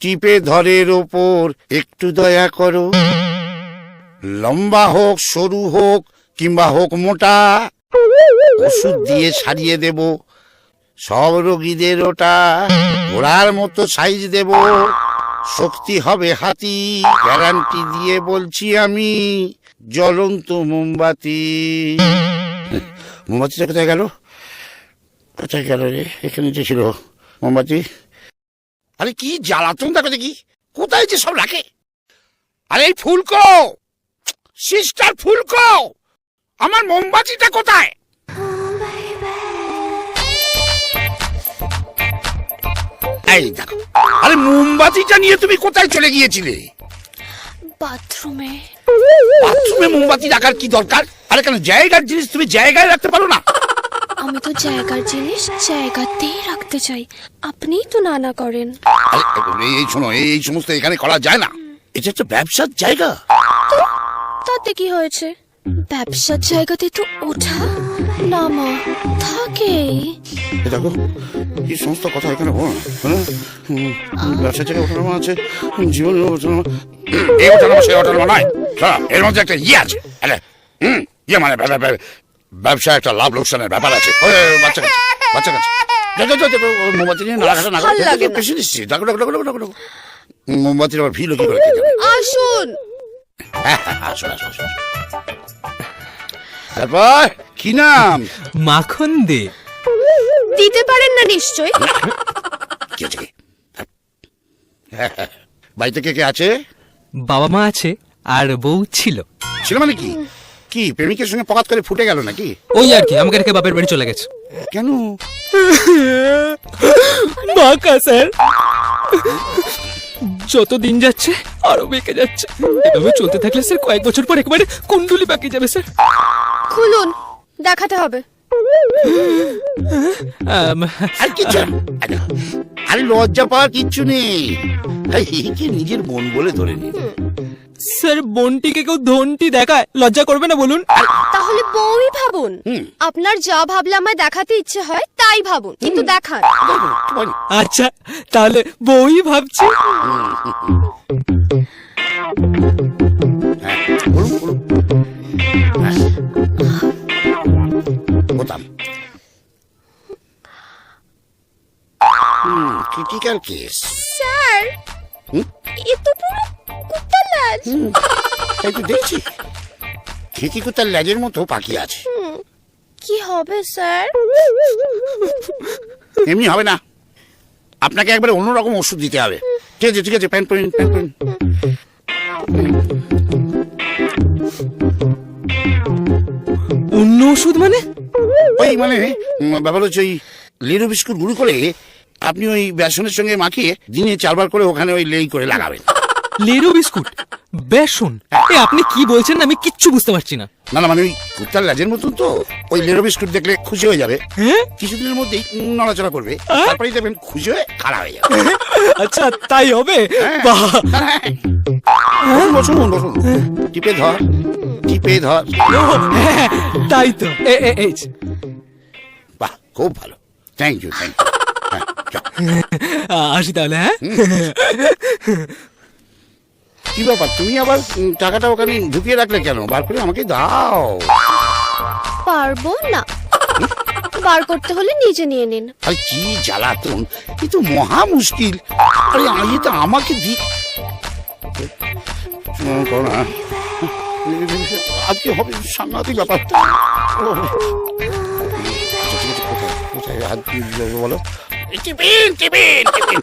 টিপে ধরের ওপর একটু দয়া করো। লম্বা হোক, সরু হোক, কিংবা হোক মোটা, ওষুধ দিয়ে সারিয়ে দেব। সব রোগীদের ওটা ঘোড়ার মতো সাইজ দেব। শক্তি হবে হাতি, গ্যারান্টি দিয়ে বলছি আমি, জ্বলন্ত মোমবাতি। মোমবাতিটা কোথায় গেল? কোথায় গেল রে? এখানে যে ছিল মোমবাতি। আরে কি জ্বালাতন দেখো দেখি। কোথায় যে সব রাখে? আরে এই ফুলকো! সিস্টার ফুলকো! আমার মোমবাতিটা কোথায়? এই দেখো। আরে মোমবাতিটা নিয়ে তুমি কোথায় চলে গিয়েছিলে? বাথরুমে। বাথরুমে মোমবাতি রাখার কি দরকার? আরে কেন জায়গার জিনিস তুমি জায়গায় রাখতে পারো না? আমি তো জায়গার জিনিস জায়গাতেই রাখতে চাই। আপনিই তো নানা করেন। আরে, এই এই শোনো এই সমস্ত এখানে করা যায় না। এটা একটা ব্যবসার জায়গা। তাতে কি হয়েছে? ব্যবসার জায়গাতে তো ওঠা নামা থাকেই দেখো এই সমস্ত কথা এখানে বলো ব্যবসার জায়গায় ওঠানামা আছে জীবন এই ওঠানামা সেই ওঠানামা নয়। এর মধ্যে একটা ইয়ে আছে। আরে হুম ইয়ে মানে ব্যা- ব্যা- ব্যা- ব্যবসা একটা লাভ লোকসানের ব্যাপার আছে। বাচ্চা কাছে বাচ্চা কাছে যাও, যাও, যাও, যাও, ওই মোমবাতি নিয়ে নাড়াঘাটা না ভালো লাগে দিচ্ছি ডাকো ডাকো ডাকো ডাকো ডাকো ডাকো। মোমবাতির আবার ভিড় কি করে? আসুন। হ্যাঁ, হ্যাঁ, হ্যাঁ, আসো, আসো, আসো, আসো। তারপর কি নাম? মাখন দে দিতে পারেন না নিশ্চয় কি হচ্ছে কি? হ্যাঁ, হ্যাঁ। বাড়িতে কে কে আছে? বাবা মা আছে আর বউ ছিল। ছিল মানে কি? কি প্রেমিকের সঙ্গে পকাত করে ফুটে গেল নাকি? ওই আর কি আমাকে রেখে বাপের বাড়ি চলে গেছে। কেন? বাঁকা স্যার যত দিন যাচ্ছে আরও বেঁকে যাচ্ছে। এভাবে চলতে থাকলে স্যার কয়েক বছর পর একেবারে কুণ্ডুলি বাকি যাবে স্যার। খুলুন দেখাতে হবে। আম, আর কিছু। আরে, আরে লজ্জা পাওয়ার কিচ্ছু নেই। এই কি নিজের মন বলে ধরে নি স্যার বোনটিকে কেউ ধনটি দেখায় লজ্জা করবে না বলুন। তাহলে বউই ভাবুন। আপনার যা ভাবলে আমায় দেখাতে ইচ্ছে হয় তাই ভাবুন কিন্তু দেখান। আচ্ছা তাহলে বউই ভাবছি। বোতাম হুম, critical স্যার? এ তো পুরো লাজ তাই তো দেখছি। খেকি কুতার ল্যাজের মতো পাখি আছে। কি হবে স্যার? এমনি হবে না। আপনাকে একবারে অন্যরকম ওষুধ দিতে হবে। ঠিক আছে ঠিক আছে প্যান্ট পরিন প্যান্ট পরিন অন্য ওষুধ মানে? ওই মানে ব্যাপার হচ্ছে ওই লেরু বিস্কুট গুঁড়ো করে আপনি ওই বেসনের সঙ্গে মাখিয়ে দিনে চারবার করে ওখানে ওই লেই করে লাগাবেন। লেরো বিস্কুট। বেসন এ আপনি কি বলছেন আমি কিচ্ছু বুঝতে পারছি না। না না মানে ওই কুত্তার ল্যাজের মতন তো? ওই লেরু বিস্কুট দেখলে খুশি হয়ে যাবে। হ্যাঁ? কিছুদিনের মধ্যেই নড়াচড়া করবে। তারপরেই দেখবেন খুশি হয়ে খারাপ হয়ে যাবে। আচ্ছা তাই হবে? হ্যাঁ। বাহ। বসুন, বসুন বসুন টিপে ধর টিপে ধর। হ্যাঁ, তাই তো। এ, এ, এই বাহ খুব ভালো। থ্যাংক ইউ থ্যাংক ইউ আসি তাহলে হ্যাঁ? কি ব্যাপার? তুমি আবার টাকাটা ওখানে ঢুকিয়ে রাখলে কেন? বার করে আমাকে দাও। পারব না। বার করতে হলে নিজে নিয়ে নিন। আরে কি জ্বালাতন। এ তো মহা মুশকিল। আরে আজ তো আমাকে দি আজকে হবে সাংঘাতিক ব্যাপার। কোথায়? কোথায় হাত বলো? Tiffin tiffin tiffin.